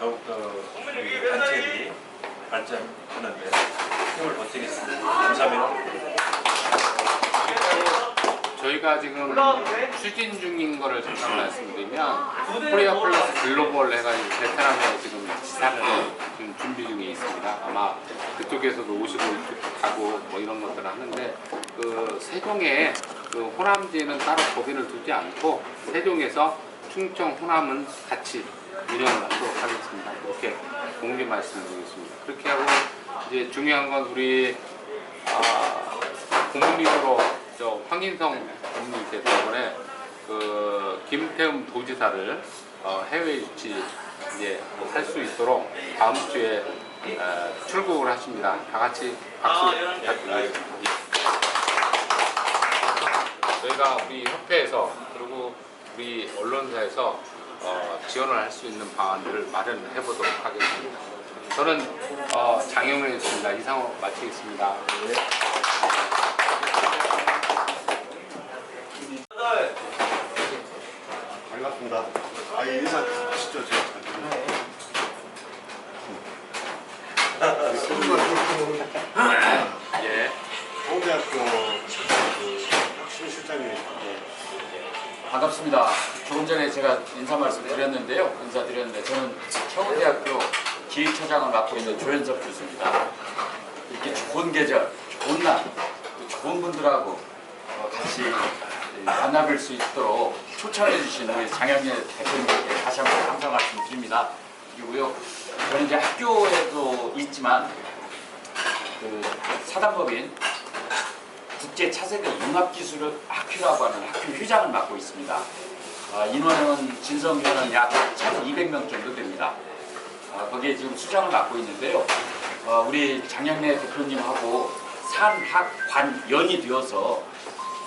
더욱더 한 책이 발전하는데 힘을 보태겠습니다. 감사합니다. 저희가 지금 추진 중인 거를 잠깐 말씀드리면 코리아 플러스 글로벌 해가지고 베트남에 지금 지사를 지금 준비 중에 있습니다. 아마 그쪽에서도 오시고 가고 뭐 이런 것들을 하는데 그 세종에 그 호남지에는 따로 법인을 두지 않고 세종에서 충청 호남은 같이 운영을 하도록 하겠습니다. 이렇게 공개 말씀드리겠습니다. 그렇게 하고 이제 중요한 건 우리 아, 고문님으로 저 황인성 고문님께서 이번에 그 김태흠 도지사를 어, 해외 유치 이제 할 수 있도록 다음 주에 어, 출국을 하십니다. 다 같이 박수 부탁드리겠습니다. 저희가 우리 협회에서 그리고 우리 언론사에서 어, 지원을 할 수 있는 방안들을 마련해 보도록 하겠습니다. 저는 어, 장영훈이었습니다. 이상으로 마치겠습니다. 반갑습니다. 아, 이 인사 주시죠, 제가. 예. 서울대학교 그 혁신 실장님이십니다. 반갑습니다. 조금 전에 제가 인사 말씀 드렸는데요. 인사 드렸는데 저는 서울대학교 기획처장을 맡고 있는 조현석 교수입니다. 이렇게 좋은 계절, 좋은 날, 또 좋은 분들하고 어, 같이 만나뵐 수 있도록 초청해 주신 우리 장현재 대표님께 다시 한번 감사 말씀드립니다. 그리고요, 저는 이제 학교에도 있지만 그 사단법인 국제 차세대 융합기술 학교라고 하는 학교 회장을 맡고 있습니다. 아, 인원은 진성위원은 약 1,200명 정도 됩니다. 아, 거기에 지금 수장을 맡고 있는데요. 어, 우리 장영래 대표님하고 산학관연이 되어서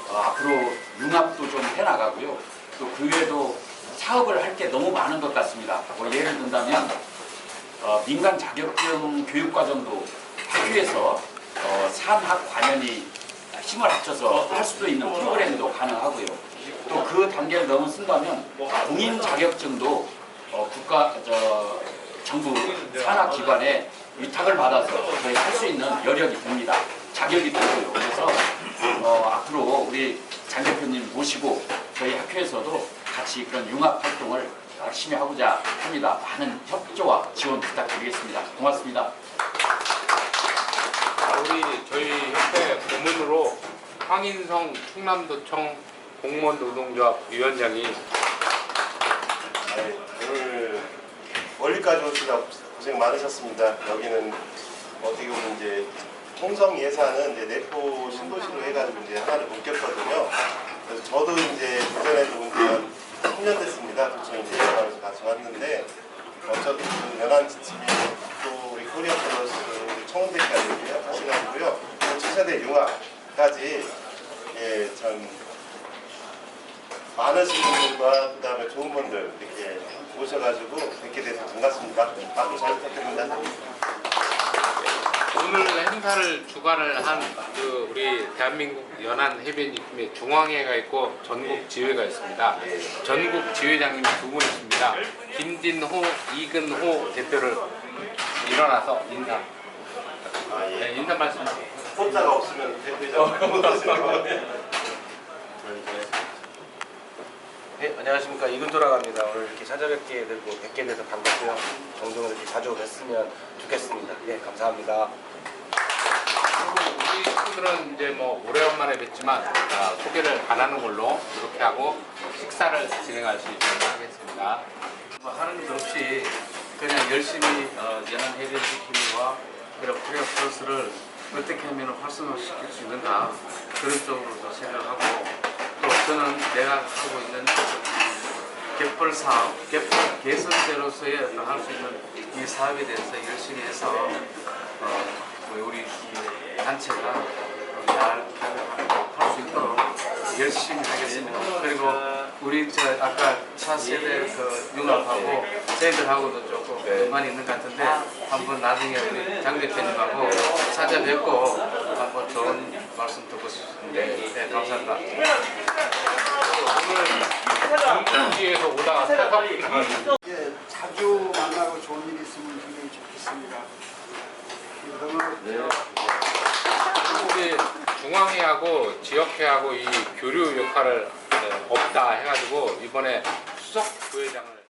어, 앞으로 융합도 좀 해나가고요. 또 그 외에도 사업을 할 게 너무 많은 것 같습니다. 뭐 예를 든다면 어, 민간 자격증 교육 과정도 학교에서 어, 산학 관연이 힘을 합쳐서 할 수도 있는 프로그램도 가능하고요. 또그 단계를 넘어선다면 공인 자격증도 어, 국가 저 정부 산학 기관에 위탁을 받아서 저희 할 수 있는 여력이 됩니다. 자격이 되고요. 그래서 어, 앞으로 우리 장 대표님 모시고 저희 학교에서도 같이 그런 융합 활동을 열심히 하고자 합니다. 많은 협조와 지원 부탁드리겠습니다. 고맙습니다. 자, 우리 저희 협회 고문으로 황인성 충남도청 공무원 노동조합 위원장이 네, 오늘 멀리까지 오시다 고생 많으셨습니다. 여기는 어떻게 보면 이제 홍성 예산은 이제 내포 신도시로 해가지고 이제 하나를 묶였거든요. 그래서 저도 이제 그전에도 이제 10년 됐습니다. 도청 이제 예산에서 같이 왔는데 어차피 그 연안 지침이 또 우리 코리아 플러스 청원대까지 하시가지고요. 또 차세대 융합까지 예 참 많으신 분들과 그 다음에 좋은 분들 이렇게 모셔가지고 뵙게 돼서 반갑습니다. 앞으로 잘 부탁드립니다. 오늘 행사를 주관을 한 그 우리 대한민국 연안 해변입회 중앙회가 있고 전국 지회가 있습니다. 전국 지회장님이 두 분 있습니다. 김진호, 이근호 대표를 일어나서 인사. 아, 예. 네, 인사 말씀. 혼자가 없으면 대표이장 못 하시는 것 같아요. 네, 안녕하십니까 이근도라고 합니다. 오늘 이렇게 찾아뵙게 되고 뵙게 돼서 반갑고요. 종종 이렇게 자주 뵀으면 좋겠습니다. 예, 감사합니다. 우리 친구들은 이제 뭐 오래간만에 뵙지만 아, 소개를 안 하는 걸로 이렇게 하고 식사를 진행할 수 있도록 하겠습니다. 뭐 하는 것 없이 그냥 열심히 어, 연안 해변시키기와 그런 코리아 플러스를 어떻게 하면 활성화시킬 수 있는가 그런 쪽으로 도 생각하고 또 저는 내가 하고 있는 갯벌 사업, 갯벌 개선제로서의 어떤 할수 있는 이 사업에 대해서 열심히 해서 어, 우리 이 단체가 잘 할 수 있도록 열심히 하겠습니다. 그리고 우리 저 아까 차 세대 그 융합하고 저희들하고도 조금 연관이 있는 것 같은데 한번 나중에 우리 장 대표님하고 찾아뵙고 한번 좋은 말씀 듣고 싶습니다. 네, 감사합니다. 중국지에서 오다가 사석 예, 자주 만나고 좋은 일 있으면 굉장히 좋겠습니다. 그러면 우리 중앙회하고 지역회하고 이 교류 역할을 없다 해가지고 이번에 수석 부회장을